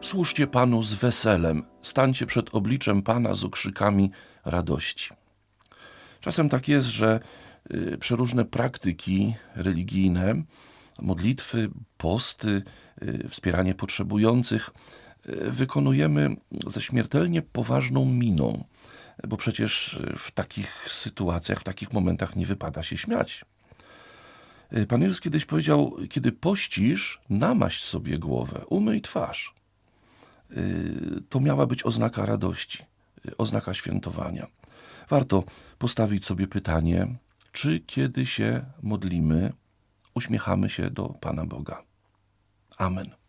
Służcie Panu z weselem, stańcie przed obliczem Pana z okrzykami radości. Czasem tak jest, że y, przeróżne praktyki religijne, modlitwy, posty, y, wspieranie potrzebujących y, wykonujemy ze śmiertelnie poważną miną, bo przecież w takich sytuacjach, w takich momentach nie wypada się śmiać. Pan Jezus kiedyś powiedział, kiedy pościsz, namaść sobie głowę, umyj twarz. Y, To miała być oznaka radości, y, oznaka świętowania. Warto postawić sobie pytanie, czy kiedy się modlimy, uśmiechamy się do Pana Boga. Amen.